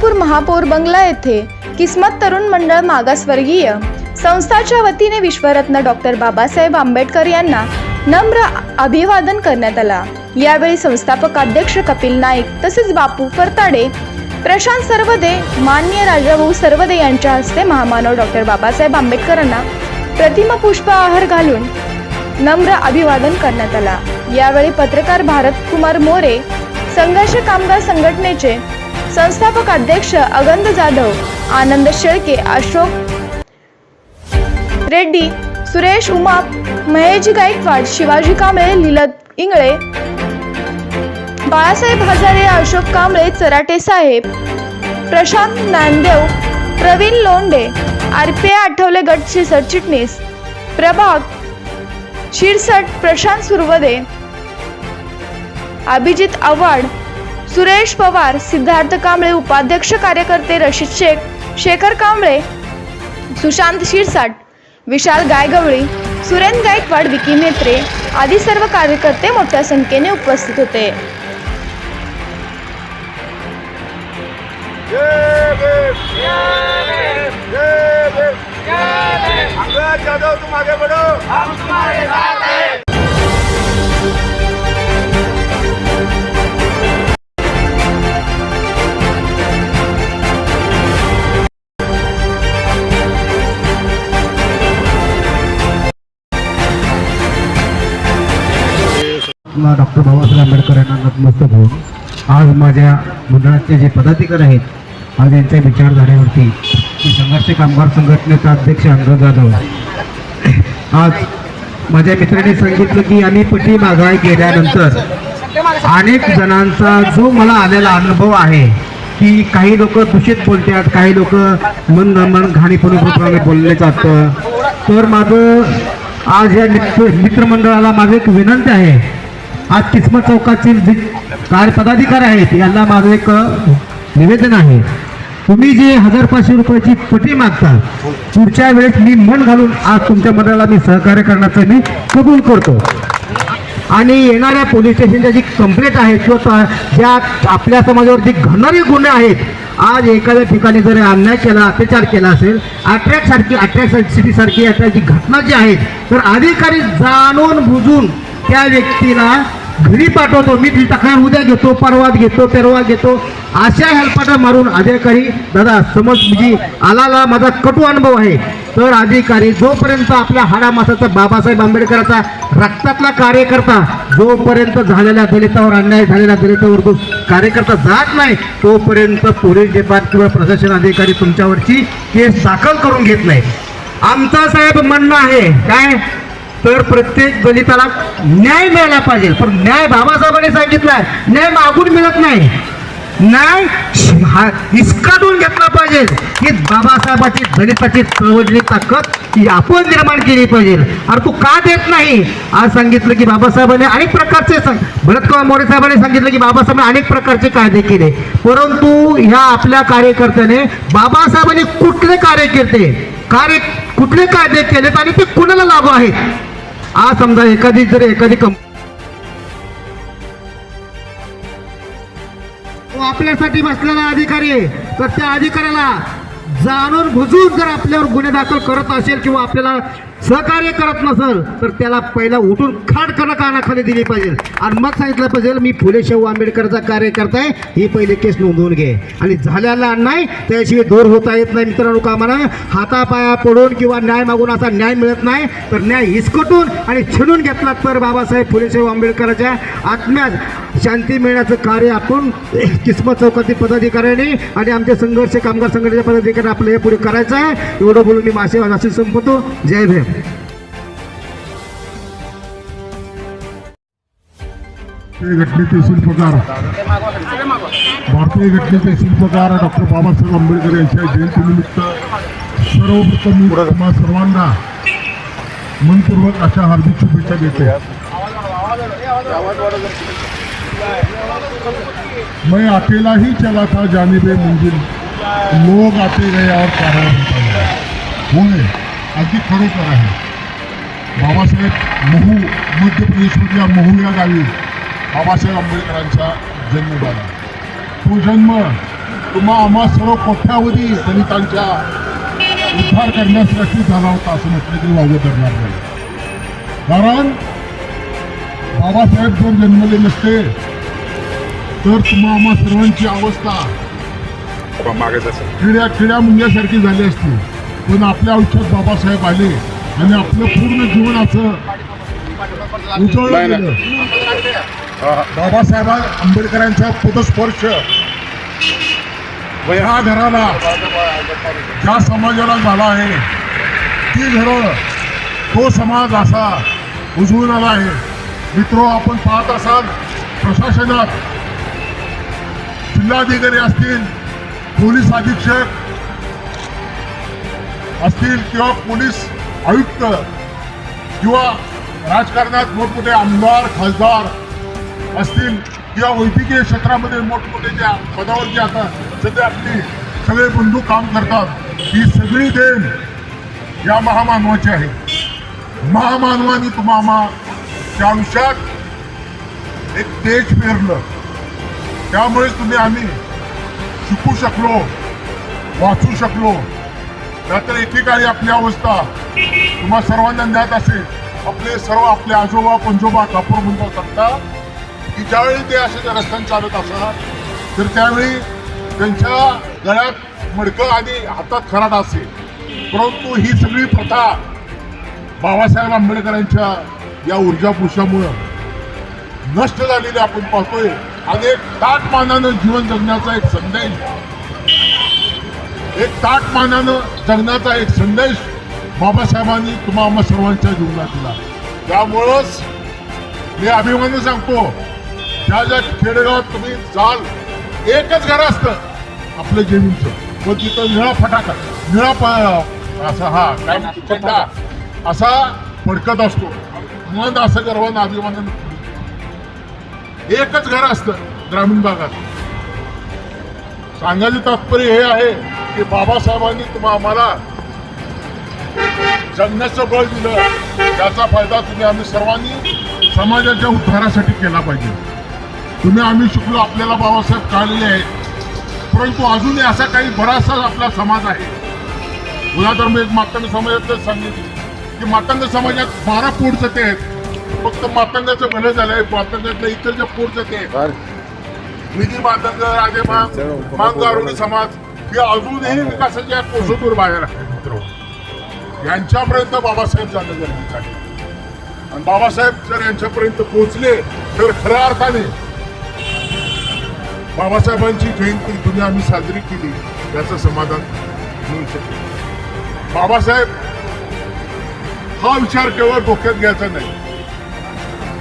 कोल्हापूर महापौर बंगला येथे किस्मत तरुण मंडळ मागासवर्गीय संस्थाच्या वतीने विश्वरत्न डॉक्टर बाबासाहेब आंबेडकर यांना नम्र अभिवादन करण्यात आला. यावेळी संस्थापक अध्यक्ष कपिल नाईक तसेच बापू फरताडे प्रशांत सर्वदे मान्य राजाभाऊ सर्वदे यांच्या हस्ते महामानव डॉक्टर बाबासाहेब आंबेडकरांना प्रतिमा पुष्प आहार घालून नम्र अभिवादन करण्यात आला. यावेळी पत्रकार भारत कुमार मोरे संघर्ष कामगार संघटनेचे संस्थापक अध्यक्ष अगंद जाधव आनंद शेळके अशोक रेड्डी सुरेश उमा महेजी गायकवाड शिवाजी कांबळे लिलत इंगळे बाळासाहेब हजारे अशोक कांबळे चराटे साहेब प्रशांत नांदेव प्रवीण लोंडे आर आठवले गटचे सरचिटणीस प्रभाग शिरसट प्रशांत सुरवदे अभिजित आव्हाड सुरेश पवार सिद्धार्थ कांबळे उपाध्यक्ष कार्यकर्ते रशीद शेख शेखर कांबळे सुशांत शिरसाट विशाल गायगवळी सुरेन गायकवाड विकी मेत्रे आदी सर्व कार्यकर्ते मोठ्या संख्येने उपस्थित होते. जय भीम! जय भीम! माझ्या मंडळाचे जे पदाधिकारी आहेत आज यांच्या विचारधारेवरती मी संघर्ष कामगार संघटनेचा अध्यक्ष अंग जाधव. आज माझ्या मित्राने सांगितलं की आम्ही पटी मागाय गेल्यानंतर अनेक जणांचा जो मला आलेला अनुभव आहे की काही लोक दूषित बोलतात काही लोक मन मन घाणीपणे बोलले जातं. तर माझं आज या मित्र मित्रमंडळाला माझं एक विनंती आहे. आज किस्मत चौकातील जी कार्य पदाधिकारी आहेत? यांना माझं एक निवेदन आहे. तुम्ही जे हजार पाचशे रुपयाची पटी मागता पुढच्या वेळेस मी मन घालून आज तुमच्या मंडळाला मी सहकार्य करण्याचं मी कबूल करतो. आणि येणाऱ्या पोलीस स्टेशनच्या जी कंप्लेंट आहे किंवा ज्या आपल्या समाजावर जे घडणारे गुन्हे आहेत आज एखाद्या ठिकाणी जर अन्याय केला अत्याचार केला असेल अट्रॅक्ट सारखी अट्रॅक्ट सिटी सारखी जी घटना जी आहेत तर अधिकारी जाणून बुजून त्या व्यक्तीला घरी पाठवतो मी ती तक्रार उद्या घेतो परवा घेतो परवा घेतो. अशा हेल्पाटा मारून अधिकारी दादा समज जी आलाला माझा कटू अनुभव आहे. तर अधिकारी जोपर्यंत आपल्या हाडामासाचा बाबासाहेब आंबेडकराचा रक्तातला कार्यकर्ता जोपर्यंत झालेल्या दलितावर अन्याय झालेल्या दलितावर तो कार्यकर्ता जात नाही तोपर्यंत पोलीस डिपार्ट किंवा प्रशासन अधिकारी तुमच्यावरची केस दाखल करून घेत नाही. आमचा साहेब म्हणणं आहे काय? तर प्रत्येक दलिताला न्याय मिळाला पाहिजे. पण न्याय बाबासाहेबांनी सांगितलाय. न्याय मागून मिळत नाही. न्याय हा हिसकाटून घेतला पाहिजे. ही बाबासाहेबाची दलिताची चळवळली ताकद ही आपण निर्माण केली पाहिजे. अरे तू का देत नाही? आज सांगितलं की बाबासाहेबांनी अनेक प्रकारचे भरतकुमार मोरे साहेबांनी सांगितलं की बाबासाहेबांनी अनेक प्रकारचे कायदे केले. परंतु ह्या आपल्या कार्यकर्त्याने बाबासाहेबांनी कुठले कार्य केले? कार्य कुठले कायदे केलेत आणि ते कुणाला लागू आहेत? आज समजा एखादी जर एखादी कंप आपल्यासाठी बसलेला अधिकारी आहे. तर त्या अधिकाऱ्याला जाणून बुजून जर आपल्यावर गुन्हे दाखल करत असेल किंवा आपल्याला सहकार्य करत नसेल तर त्याला पहिला उठून खाड करणं कानाखाली दिली पाहिजे. आणि मग सांगितलं पाहिजे मी फुले शाहू आंबेडकरचा कार्यकर्ता आहे ही पहिले केस नोंदवून घे. आणि झालेला अन्याय त्याशिवाय दूर होता येत नाही मित्रांनो कामाला. हातापाया पडून किंवा न्याय मागून असा न्याय मिळत नाही तर न्याय हिसकटून आणि छिनून घेतला तर बाबासाहेब फुले शाहू आंबेडकरांच्या आत्म्यात शांती मिळण्याचं कार्य आपण किस्मत चौकातील पदाधिकाऱ्यांनी आणि आमच्या संघर्ष कामगार संघटनेच्या पदाधिकाऱ्यांनी आपलं हे पुढे करायचं आहे. एवढं बोलून मी मासे असे संपतो जय भीम. घटनेचे शिल्पकार. भारतीय घटनेचे शिल्पकार डॉक्टर बाबासाहेब आंबेडकर यांच्या जयंतीनिमित्त सर्वप्रथम मी सर्वांना मनपूर्वक अशा हार्दिक शुभेच्छा देतो. मैं अकेला ही चला था जानिबे मंजिल। लोग आते गए और कारण गया होय अगदी खरोखर आहे. बाबासाहेब महू मध्य प्रदेशमधल्या महू या गावी बाबासाहेब आंबेडकरांचा जन्म झाला. तो जन्म तुम्हा आम्हा सर्व कोट्यावधी दलितांच्या उद्धार करण्यासाठी झाला होता असं म्हटलं तरी वावं ठरणार नाही. कारण बाबासाहेब जर जन्मले नसते तर तुम्हा आम्हा सर्वांची अवस्था किड्या किड्या मुंग्यासारखी झाली असती. पण आपल्या आयुष्यात बाबासाहेब आले आणि आपलं पूर्ण जीवन असं उजळलं. गेलं. बाबासाहेब आंबेडकरांचा पदस्पर्श ह्या घराला ज्या समाजाला झाला आहे ती घरं तो समाज असा उजळून आला आहे. मित्रो आपण पाहत असाल प्रशासनात जिल्हाधिकारी असतील पोलीस अधीक्षक असतील किंवा पोलीस आयुक्त किंवा राजकारणात मोठमोठे आमदार खासदार असतील किंवा वैद्यकीय क्षेत्रामध्ये मोठमोठे ज्या पदावर जे आता सध्या आपली सगळे बंधू काम करतात ही सगळी देण या महामानवाची आहे. महामानवाने तुम्हाला आयुष्यात एक तेज पेरलं. त्यामुळेच तुम्ही आम्ही शिकू शकलो वाचू शकलो. नाहीतर एकेकाळी आपली अवस्था तुम्हा सर्वांना ज्ञात असेल. आपले सर्व आपले आजोबा पंजोबा कापूर म्हणतो सांगता की ज्यावेळी ते असे त्या रस्त्याने चालत असतात तर त्यावेळी त्यांच्या गळ्यात मडकं आणि हातात खराट असेल. परंतु ही सगळी प्रथा बाबासाहेब आंबेडकरांच्या या ऊर्जा पुरुषामुळं नष्ट झालेली आपण पाहतोय. आणि एक ताट मानानं जीवन जगण्याचा एक संदेश एक ताट मानानं जगण्याचा एक संदेश बाबासाहेबांनी तुम्हा आम्हा सर्वांच्या जीवनात दिला. त्यामुळंच मी अभिमान सांगतो ज्या ज्या खेडेगावात तुम्ही जाल एकच घर असतं आपलं जमीनचं. व तिथं निळा फटाका निळा असा हा काय म्हणतो, असा फडकत असतो. मन असं गर्वानं अभिमानानं एकच घर असतं ग्रामीण भागात. सांगायचं तात्पर्य हे आहे की बाबासाहेबांनी तुम्हा आम्हाला जगण्याचं बळ दिलं. त्याचा फायदा तुम्ही आम्ही सर्वांनी समाजाच्या उद्धारासाठी केला पाहिजे. तुम्ही आम्ही शिकलो आपल्याला बाबासाहेब कळलेले आहेत. परंतु अजूनही असा काही बराचसा आपला समाज आहे. उदाहरण मी एक मातंग समाजातलं सांगितलं. की मातंग समाजात बारा पोट जाते आहेत. फक्त मातंगाचं भलं झालंय मातंगातलं इतर जे पोट जाते आहेत. विधी मातंग राजेमांग मांगारुणी समाज हे अजूनही विकासाच्या कोसोटूर बाहेर आहे मित्र. यांच्यापर्यंत बाबासाहेब जाणं गरजेचं आहे. आणि बाबासाहेब जर यांच्यापर्यंत पोहोचले तर खऱ्या अर्थाने बाबासाहेबांची जयंती तुम्ही आम्ही साजरी केली याचं समाधान मिळू शकेल बाबासाहेब हा विचार केवळ डोक्यात घ्यायचा नाही.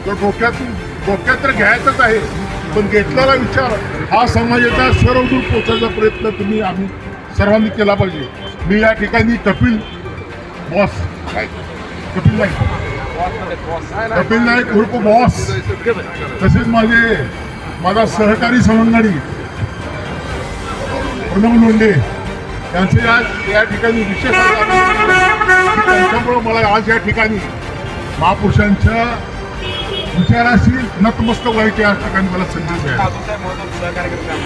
तो डोक्यातून डोक्यात तर घ्यायचाच आहे. पण घेतलेला विचार हा समाजाच्या सर्व दूर पोचायचा प्रयत्न तुम्ही आम्ही सर्वांनी केला पाहिजे. मी या ठिकाणी कपिल बॉस. काय? कपिल नाईक. कपिल नाईक उर्फ बॉस. तसेच माझे माझा सहकारी समंगणी प्रणव लोंडे यांचे आज या ठिकाणी विशेष त्यांच्यामुळं मला आज या ठिकाणी महापुरुषांच्या विचाराशी नतमस्तक व्हायचे या ठिकाणी मला संधी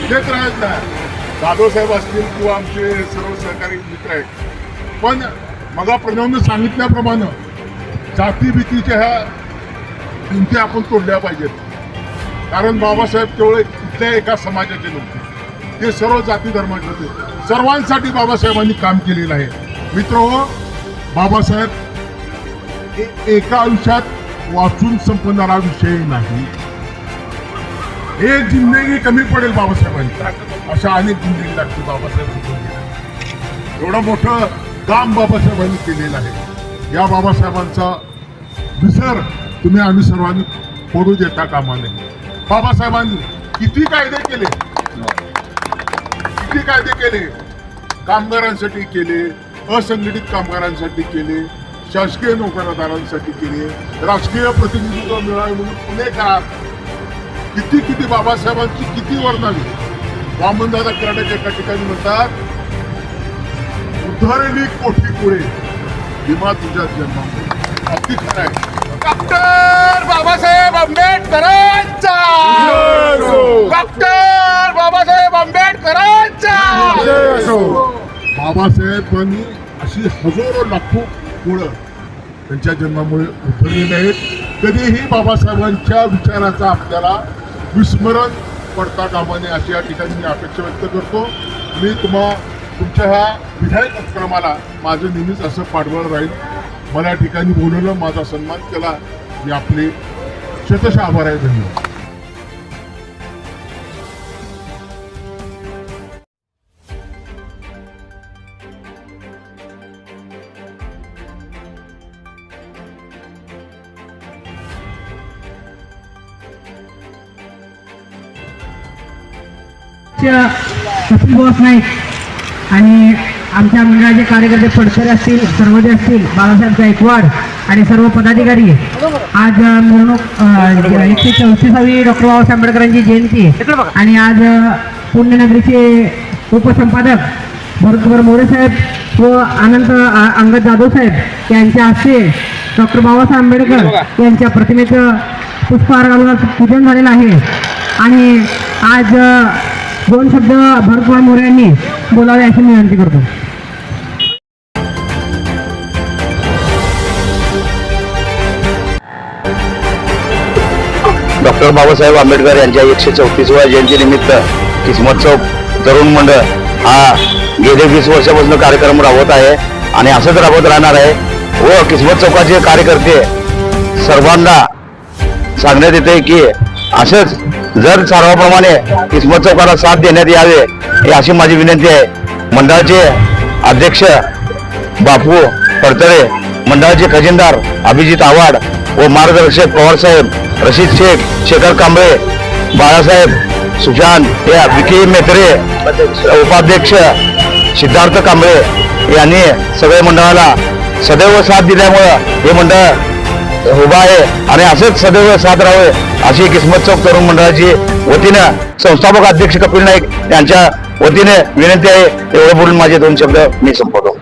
ते तर आहेत नाही. जाधव साहेब असतील किंवा आमचे सर्व सहकारी मित्र आहेत. पण मग प्रणवनं सांगितल्याप्रमाणे जाती भीतीच्या ह्या भिंती आपण तोडल्या पाहिजेत. कारण बाबासाहेब केवळ कुठल्या एका समाजाचे नव्हते ते सर्व जाती धर्माचे होते सर्वांसाठी बाबासाहेबांनी काम केलेलं आहे. मित्र हो, बाबासाहेब एका आयुष्यात वाचून संपणारा विषय नाही. एक जिंदगी कमी पडेल बाबासाहेबांची. अशा अनेक जिंदगी लागते बाबासाहेब एवढं मोठं काम बाबासाहेबांनी केलेलं आहे. या बाबासाहेबांचा विसर तुम्ही आम्ही सर्वांनी पडू देता कामाने. बाबासाहेबांनी किती कायदे केले? किती कायदे केले? कामगारांसाठी केले असंघटित कामगारांसाठी केले शासकीय नोकरदारांसाठी केले राजकीय प्रतिनिधित्व मिळावे म्हणून पुणेकर किती किती बाबासाहेबांची किती वर्णावी वामनदादा कर्नाटक एका ठिकाणी म्हणतात उद्धरणी कोठी पुढे. भीमा तुझ्या जन्मा अगदी खरं आहे. डॉक्टर बाबासाहेब आंबेडकरांचा! डॉक्टर बाबासाहेब आंबेडकरांचा! बाबासाहेबांनी अशी हजारो लाखो पुढं त्यांच्या जन्मामुळे उतरलेले आहेत. कधीही बाबासाहेबांच्या विचाराचा आपल्याला विस्मरण पडता कामा नये अशी या ठिकाणी मी अपेक्षा व्यक्त करतो. मी तुम्हा तुमच्या ह्या विधायक उपक्रमाला माझं नेहमीच असं पाठबळ राहील. मला या ठिकाणी बोलवलं माझा सन्मान केला. मी आपले शतश आभार आहे. धन्यवाद. कपिल बॉस नाईक आणि आमच्या मंडळाचे कार्यकर्ते फडसरे असतील सर्वजे असतील बाळासाहेब गायकवाड आणि सर्व पदाधिकारी. आज मिरवणूक एकशे चौतीसावी डॉक्टर बाबासाहेब आंबेडकरांची जयंती. आणि आज पुण्यनगरीचे उपसंपादक भरतभर मोरे साहेब व अनंत अंगद जाधव साहेब यांच्या हस्ते डॉक्टर बाबासाहेब आंबेडकर यांच्या प्रतिमेचं पुष्पहार घालून पूजन झालेलं आहे. आणि आज दोन शब्द भरतकुमार मोरे यांनी बोलावे अशी मी विनंती करतो. डॉक्टर बाबासाहेब आंबेडकर यांच्या एकशे चौतीसव्या जयंतीनिमित्त किस्मत चौक तरुण मंडळ हा गेले वीस वर्षापासून कार्यक्रम राबवत आहे आणि असंच राबवत राहणार आहे व किस्मत चौकाचे कार्यकर्ते सर्वांना सांगण्यात येते की असंच जर सर्वाप्रमाणे किस्मत चौकाला साथ देण्यात यावे ही अशी माझी विनंती आहे. मंडळाचे अध्यक्ष बापू फडतरे मंडळाचे खजिनदार अभिजित आव्हाड व मार्गदर्शक पवार साहेब रशीद शेख शेखर कांबळे बाळासाहेब सुशांत या विकी मेत्रे उपाध्यक्ष सिद्धार्थ कांबळे यांनी सगळ्या मंडळाला सदैव साथ दिल्यामुळं हे मंडळ उभा आहे आणि असंच सदैव साथ राहावे अशी किस्मत चौक तरुण मंडळाची वतीनं संस्थापक अध्यक्ष कपिल नाईक यांच्या वतीने विनंती आहे. एवढं बोलून माझे दोन शब्द मी संपवतो.